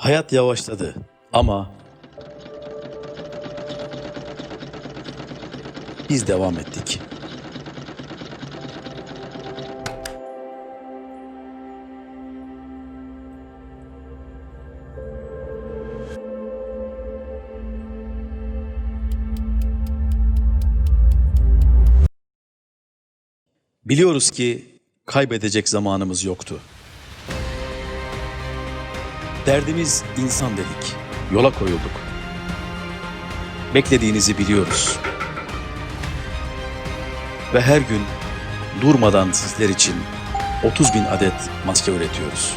Hayat yavaşladı ama biz devam ettik. Biliyoruz ki kaybedecek zamanımız yoktu. Derdimiz insan dedik. Yola koyulduk. Beklediğinizi biliyoruz. Ve her gün durmadan sizler için 30 bin adet maske üretiyoruz.